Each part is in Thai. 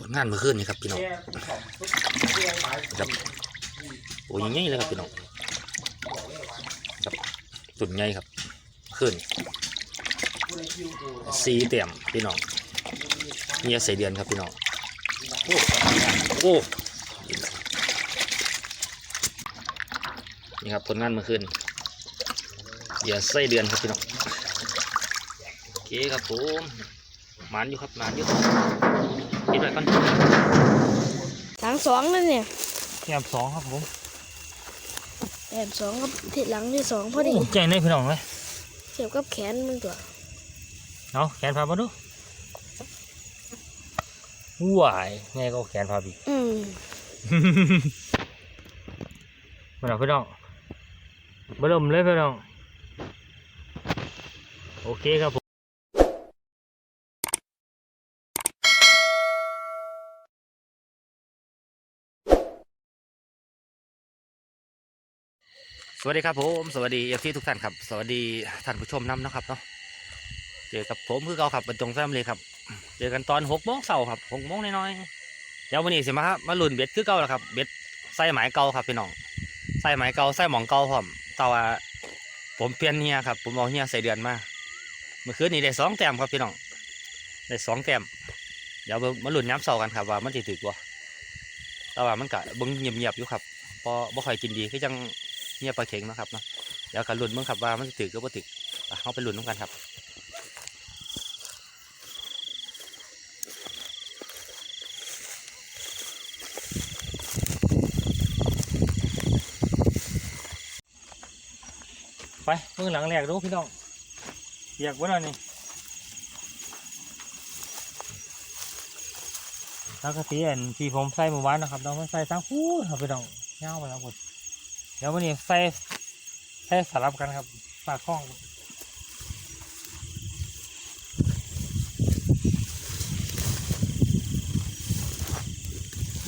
ผลงานเมื่อคืนนี่ครับพี่น้องครับโอ้ยใหญ่เลยครับพี่น้องครับตุ่นใหญ่ครับขึ้นสีเตี่ยมพี่น้องเมียใส่เดือนครับพี่น้องโอ้โอ้นี่ครับผลงานเมื่อคืนเหยื่อไส้เดือนครับพี่น้องโอเคครับผมหมานอยู่ครับหมานอยู่ กินไปก่อนหลังสองนั่นเนี่ยแกมสองครับผมแอบสองกับที่หลังที่สองพอดีใจในพี่น้องเลยเทียบกับแขนมึงตัวเอาแขนพามาดูว้ายไงก็เอาแขนพาบีอืมมาหน่อยพี่น้องมาลมเลยพี่น้อง โอเคครับผม สวัสดีครับผมสวัสดีเอฟซีทุกท่านครับ สวัสดีท่านผู้ชมน้ำนะครับเนาะเจอกับผมคือเก่าครับบรรจงแฟมเลยครับ เจอกันตอนหกโมงเช้าครับหกโมงน้อยๆเดี๋ยววันนี้สิมาครับมาลุ่นเบ็ดคือเก่าแล้วครับเบ็ดใส่หมายเก่าครับพี่น้องใส่หมายเก่าใส่หมองเก่าพร้อมแต่ว่าผมเปลี่ยนเฮียครับผมเอาเฮียใส่เดือนมาเมื่อคืนนี้ได้สองแต้มครับพี่น้องได้สองแต้มเดี๋ยวมาลุ่นย้ำเสาร์กันครับว่ามันจะถือกว่าแต่ว่ามันกะบิ้งเงียบๆอยู่ครับพอบ่ค่อยกินดีคือจัง เงียบปลาเข็งนะครับเนาะเดี๋ยวกันลุ่นเบิ่งครับว่ามันจะถือก็บ่ถืออะเอาไปลุ่นน้ำกันครับไปเมื่อหลังแรกดูพี่น้องอยากว่าน่ะนี่แล้วก็ตีอันที่ผมใส่เมื่อวานนะครับเราไม่ใส่ทั้งคู่ครับพี่น้องเงาไปแล้วหมด เดี๋ยววันนี้ใส่ใส่สลับกันครับปากข้อง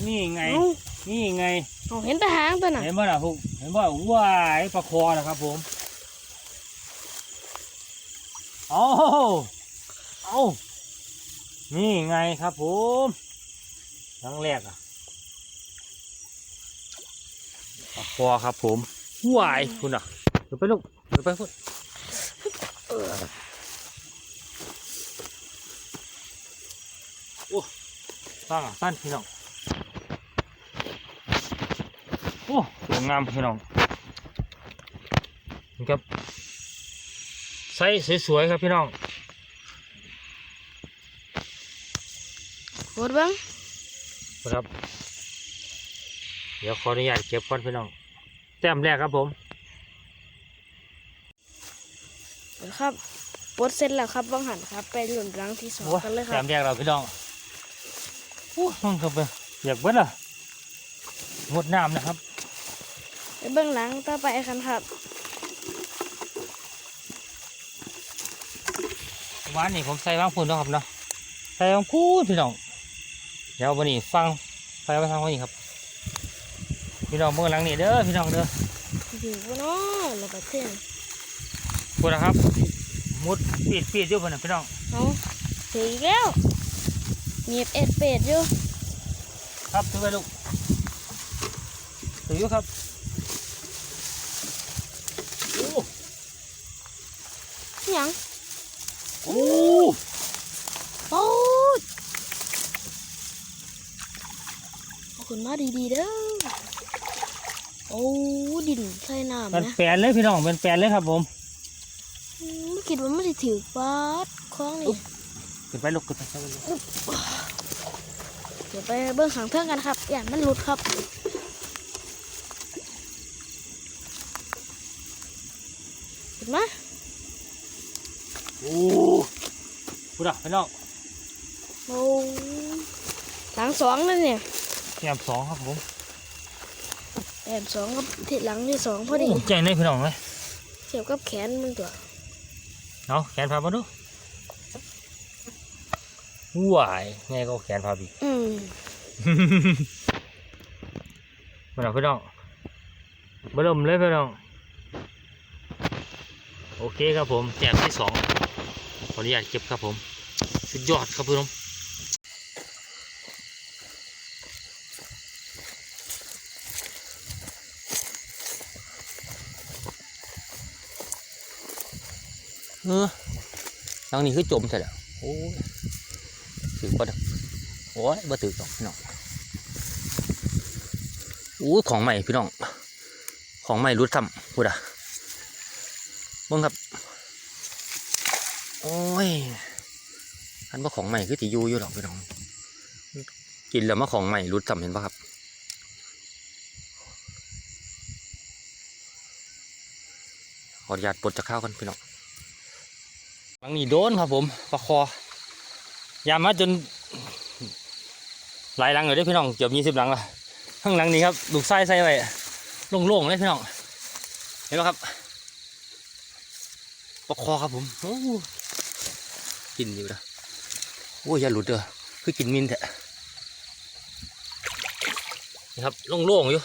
นี่ไง เอ้า นี่ไง เอาเห็นแต่หางตัวน่ะเห็นบ่ล่ะพวกเห็นบ่ว้ายปลาคอนะครับผมเอาเอานี่ไงครับผมครั้งแรกอะ ปลาคอครับผมว้ายคุณอะเดี๋ยวไปลูกเดี๋ยวไปพุ่นเออตั้งอะตั้นพี่น้องโอ้สวยงามพี่น้องนี่ครับไซส์สวยๆครับพี่น้องกดเบ้างครับ เดี๋ยวขออนุญาตเก็บก่อนพี่น้อง แต้มแรกครับผมเดี๋ยวครับปลดเสร็จแล้วครับว่างหันครับไปหล่นหลังที่สองโอ้กันเลยคแต้รับมแรกเราพี่น้องโอ้มันก็ไปอยากเบิ้ลล่ะงดน้ำนะครับไปเบื้องหลังต่อไปกันครับวานนี่ผมใส่บางพูนเนาะครับเนาะใส่บางพูนพี่น้องเดี๋ยววันนี้ฟังใส่ไปทางนี้ครับ พี่น้องเบื้องหลังนี่เด้อพี่น้องเด้ออยู่บนน้อระบาดเท่นพูดนะครับมุดปีดปีดอยู่บนนะพี่น้องเอาถืออีกแล้วเงียบเอ็ดเป็ดอยู่ครับถือไปลูกถืออยู่ครับโอ้อิหยังโอ้โอ้ยเอาขึ้นมาดีๆเด้อ โอ้ดินใส่น้ำเป็นนะแปลนเลยพี่น้องเป็นแปลนเลยครับผมอืมไม่คิดว่ามันจะถือปาดคล้องนี่ขึ้นไปลูกขึ้นไปขึ้นไปลูกเดี๋ยวไปเบื้องขังเทิงกันครับอย่ามันหลุดครับเห็นไหมโอ้พูดอะพี่น้องโอ้หลังสองนั่นเนี่ยแกมสองครับผม แอบสองกับที่หลังที่สองพอดีโใจในพี่น้องเลยเทียบกับแขนมึงตัวเอาแขนพามาดูว้ายไงก็เอาแขนพาบีอืมมาหน่อยพี่น้องมาลมเลยพี่น้อง โอเคครับผมแต้มที่สองขออนุญาตเก็บครับผม สุดยอดครับพี่น้อง เออหลังนี้คือจมใช่แล้วโอ้ยถือปะเนี่ยโอ้ยบ่ถือหรอกพี่น้องอู้ของใหม่พี่น้อง ของใหม่รุดทำพูดอะเบิ่งครับ โอ้ยอันว่าของใหม่คือติยูอยู่หรอกพี่น้อง กินแล้วมาของใหม่รุดทำเห็นปะครับขออนุญาตปลดจะเข้าวกันพี่น้อง ลังนี้โดนครับผมปลาคอยามมาจน หลายหลังเลยด้พี่น้องเกือบยี่สิบหลังละข้างหลังนี้ครับลูกไส้ใส่ไว้โล่งๆเลยพี่น้องเห็นไหมครับปลาคอครับผมโอ้กินอยู่นะโอ้ยอย่าหลุดเด้อคือกินมินแท้นี่ครับโล่งๆอยู่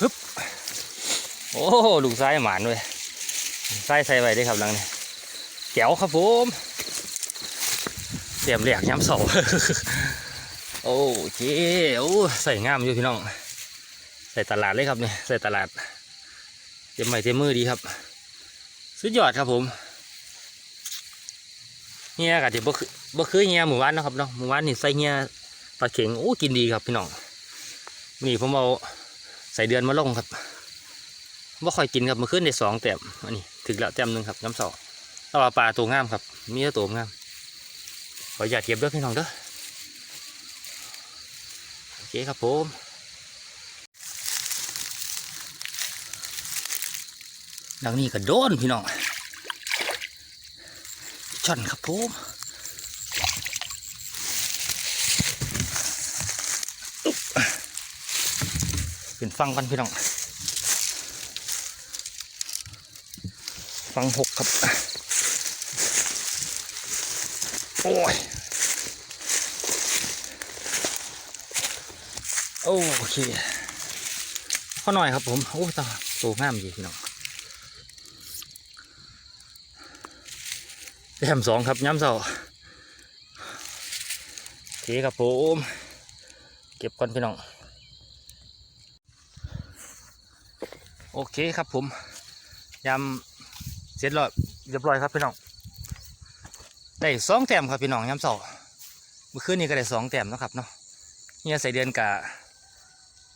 ฮึบโอ้ลูกไส้หมานเลยไส้ใส่ไว้ได้ครับหลังนี้ แก้วครับผมเตรียมเหลียกย้ำเสาโอเคโอ้ใส่งามอยู่พี่น้อง ใส่ตลาดเลยครับเนี่ยใส่ตลาดเต็มใหม่เต็มมือดีครับสุดยอดครับผมเฮียกะที่บ่คือบ่คือเฮียหมู่บ้านนะครับเนาะหมู่บ้านนี่ใส่เฮียปลาเข็งโอ้กินดีครับพี่น้องนี่ผมเอาใส่เดือนมาลงครับว่าค่อยกินครับมื่อคืนได้สองแต้มอันนี้ถึงแล้วแต้มหนึ่งครับน้ำสอง แต่ว่าปลาตัวงามครับ มีแต่ตัวงาม ขออย่าเทียบเด้วยพี่น้องเด้อโอเคครับผมดังนี้ก็โดนพี่น้องช่อนครับผมอุ๊บเป็นฟังกันพี่น้องฟังหกครับ อ้ยโอเคข้อหน่อยครับผมโอ้ตาโตงามดีพี่น้องแต้มสองครับย้ำเสาโอเคครับผมเก็บก่อนพี่น้องโอเคครับผมยำเสร็จแล้วเรียบร้อยครับพี่น้อง ได้สองแต้มครับพี่น้องย้ำเสาเมื่อคืนนี้ก็ได้สองแต้มนะครับเนาะเนี่ยใส่เดือนกะ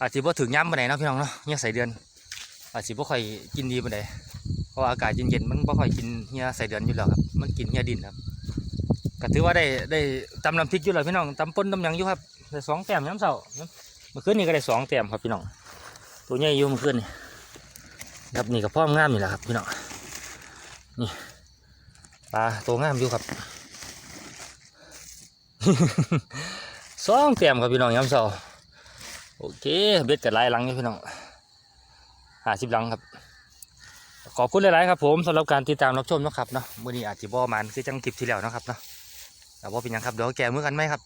อาจจะบ่ถึงย้ำไปานเนาะพี่น้องเนาะเนี่ยใส่เดือน อาจจะบ่ค่อยกินดีไปานเพราะอากาศเย็นๆมันบ่ค่อยกินเฮียใส่เดือนอยู่แล้วครับ มันกินเฮียดินครับก็ถือว่าได้ได้ตำน้ำพริกอยู่แล้วพี่น้องตำป่นตำหยังอยู่ครับได้สองแต้มย้ำเสาเมื่อคืนนี้ก็ได้สองแต้มครับพี่น้อง ตัวใหญ่อยู่เมื่อคืนนี่ครับนี่กับพ่อมงามนี่แหละครับพี่น้องนี่ ปลาตัวงามอยู่ครับสองเต็มครับพี่น้องย้ำเสาโอเคเบ็ดกับลายหลังอยู่พี่น้องห้าสิบหลังครับ ขอบคุณหลาย ๆ ครับผมสำหรับการติดตามรับชมนะครับเนาะมื่อนี้อาจจะบ่มันคือจังคลิปที่แล้วนะครับเนาะแต่ว่าเป็นยังครับเดี๋ยวแกมือกันไหมครับ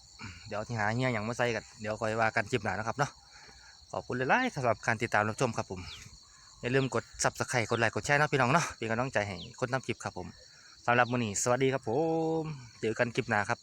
เดี๋ยวที่หาเงี้ยอย่างมาใส่กันเดี๋ยวคอยว่ากันคลิปหน้าเนาะครับเนาะขอบคุณหลาย ๆสำหรับการติดตามรับชมครับผมอย่าลืมกด subscribe กดไลค์กดแชร์นะพี่น้องเนาะเป็นกำลังใจให้คนทำคลิปครับผม สำหรับมื้อนี้สวัสดีครับผม เจอกันคลิปหน้าครับ